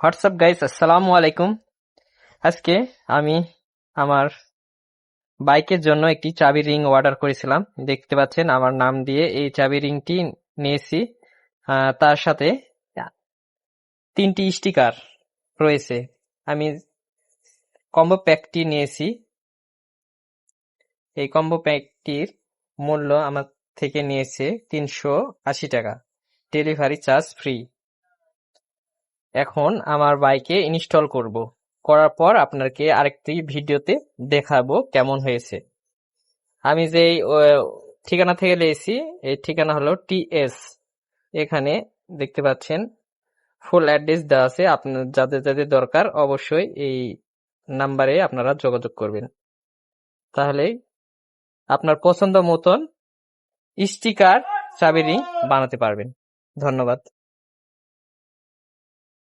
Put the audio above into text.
WhatsApp guys আসসালামু আলাইকুম আজকে আমি আমার বাইকের জন্য একটি চাবি রিং অর্ডার করেছিলাম। দেখতে পাচ্ছেন, আমার নাম দিয়ে এই চাবি রিংটি নিয়েছি। তার সাথে তিনটি স্টিকার রয়েছে। আমি কম্বো প্যাকটি নিয়েছি। এই কম্বো প্যাকটির মূল্য আমার থেকে নিয়েছে তিনশো আশি টাকা। ডেলিভারি চার্জ ফ্রি এখন আমার বাইকে ইনস্টল করব। করার পর আপনাকে আরেকটি ভিডিওতে দেখাবো কেমন হয়েছে। আমি আহ, ঠিকানা থেকে নিয়েছি এই ঠিকানা হলো টিএস এখানে দেখতে পাচ্ছেন ফুল অ্যাড্রেস দেওয়া আছে। আপনার যাদের যাদের দরকার অবশ্যই এই নাম্বারে আপনারা যোগাযোগ করবেন। তাহলে আপনার পছন্দ মতন স্টিকার চাবি ring বানাতে পারবেন। ধন্যবাদ।